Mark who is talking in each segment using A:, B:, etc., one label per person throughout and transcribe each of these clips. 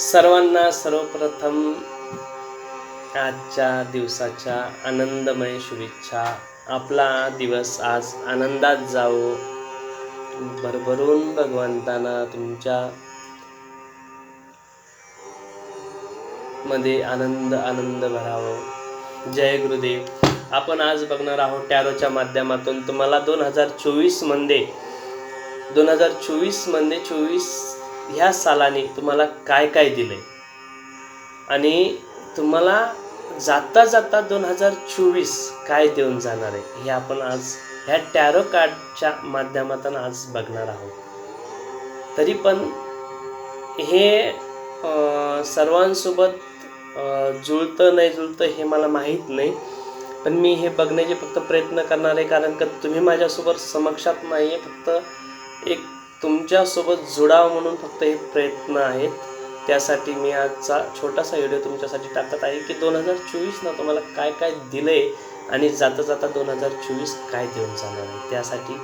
A: सर्वांना सर्वप्रथम आजच्या दिवसाच्या आनंदमय शुभेच्छा. आपला दिवस आज आनंदात जावो. भरभरून भगवंतांना तुमच्या मध्ये आनंद आनंद भरावं. जय गुरुदेव. आपण आज बघणार आहोत टॅरोच्या माध्यमातून. तुम्हाला दोन हजार चोवीसमध्ये दोन हजार चोवीसमध्ये चोवीस ह्या सालाने तुम्हाला काय काय दिलंय? आणि तुम्हाला जाता जाता दोन हजार चोवीस काय देऊन जाणार आहे हे आपण आज ह्या टॅरो कार्डच्या माध्यमातून आज बघणार आहोत. तरी पण हे सर्वांसोबत जुळतं नाही जुळतं हे मला माहीत नाही. पण मी हे बघण्याचे फक्त प्रयत्न करणार आहे कारण का तुम्ही माझ्यासोबत समक्षात नाही आहे फक्त एक तुमच्यासोबत जुडावं म्हणून फक्त हे प्रयत्न आहेत त्यासाठी मी आजचा छोटासा व्हिडिओ तुमच्यासाठी टाकत आहे की दोन हजार चोवीसनं तुम्हाला काय काय दिलं आहे आणि जाता जाता दोन हजार चोवीस काय देऊन जाणार आहे. त्यासाठी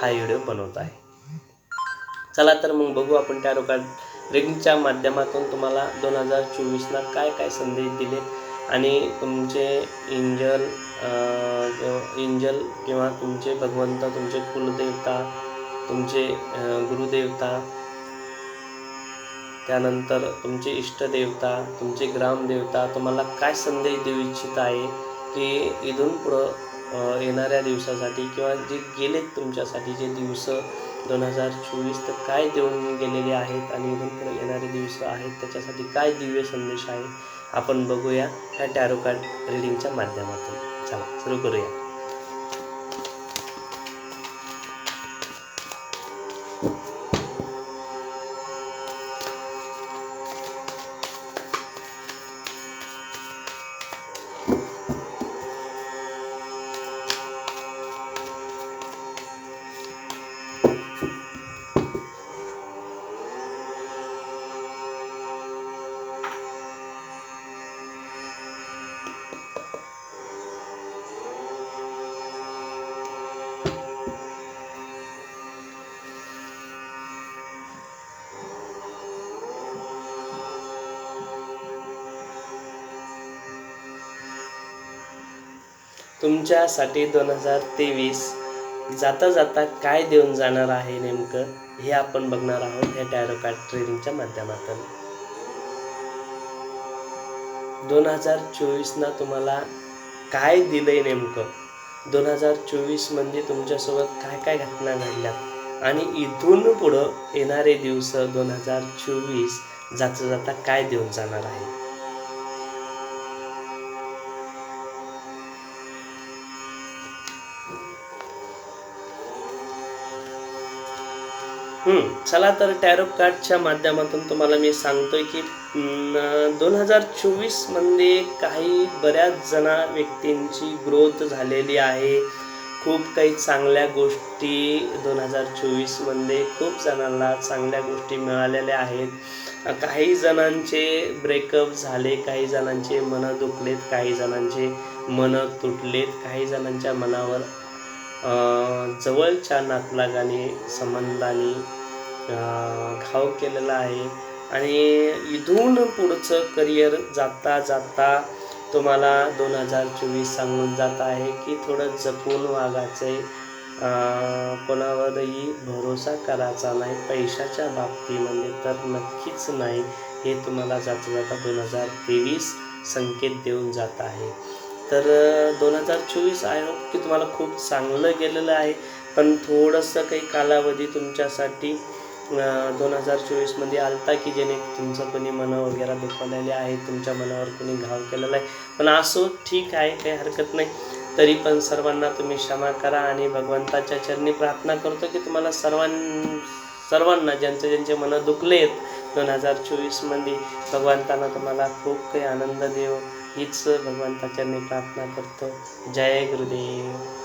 A: हा व्हिडिओ बनवत आहे. चला तर मग बघू आपण त्या रोगात रिंगच्या माध्यमातून तुम्हाला दोन हजार चोवीसला काय काय संदेश दिले आणि तुमचे इंजल इंजल किंवा तुमचे भगवंत तुमचे कुलदेवता तुमचे गुरुदेवता त्यानंतर तुमचे इष्टदेवता तुमचे ग्रामदेवता तुम्हाला काय संदेश देऊ इच्छित आहे की इथून पुढं येणाऱ्या दिवसासाठी किंवा जे गेलेत तुमच्यासाठी जे दिवस दोन हजार चोवीस तर काय देऊन गेलेले आहेत आणि इथून पुढे येणारे दिवस आहेत त्याच्यासाठी काय दिव्य संदेश आहे आपण बघूया ह्या टॅरो कार्ड रिडिंगच्या माध्यमातून. चला सुरू करूया. तुमच्यासाठी दोन हजार तेवीस जाता जाता काय देऊन जाणार आहे नेमकं हे आपण बघणार आहोत या टॅरो कार्ड ट्रेनिंगच्या माध्यमातून. दोन हजार चोवीसना तुम्हाला काय दिलंय नेमकं? दोन हजार चोवीसमध्ये म्हणजे तुमच्यासोबत काय काय घटना घडल्या? आणि इथून पुढं येणारे दिवस दोन हजार चोवीस जाता जाता काय देऊन जाणार आहे? चला तर टॅरो कार्डच्या माध्यमातून तुम्हाला मी सांगतोय की दोन हजार चोवीसमध्ये काही बऱ्याच जणा व्यक्तींची ग्रोथ झालेली आहे. खूप काही चांगल्या गोष्टी दोन हजार चोवीसमध्ये खूप जणांना चांगल्या गोष्टी मिळालेल्या आहेत. काही जणांचे ब्रेकअप झाले काही जणांचे मनं दुखलेत काही जणांचे मनं तुटलेत काही जणांच्या मनावर जवळच्या नातलागाने संबंधाने घाव केलेला आहे. आणि इथून पुढचं करिअर जाता जाता तुम्हाला दोन हजार चोवीस सांगून जात आहे की थोडं जपून वागायचं आहे कोणावरही भरोसा करायचा नाही पैशाच्या बाबतीमध्ये तर नक्कीच नाही हे तुम्हाला जाता जाता दोन हजार तेवीस संकेत देऊन जात आहे. तर दोन हजार चोवीस आहे की तुम्हाला खूप चांगलं गेलेलं आहे. पण थोडंसं काही कालावधी तुमच्यासाठी दोन हजार चोवीसमध्ये आलता की जेणे तुमचं कोणी मनं वगैरे दुखवलेले आहे तुमच्या मनावर कोणी घाव केलेला आहे. पण असो ठीक आहे काही हरकत नाही. तरी पण सर्वांना तुम्ही क्षमा करा आणि भगवंताच्या चरणी प्रार्थना करतो की तुम्हाला सर्वां सर्वांना ज्यांचे ज्यांचे मनं दुखले आहेत दोन हजार चोवीसमध्ये भगवंतांना तुम्हाला खूप काही आनंद देव. हीच भगवंताच्या मी प्रार्थना करतो. जय गुरुदेव.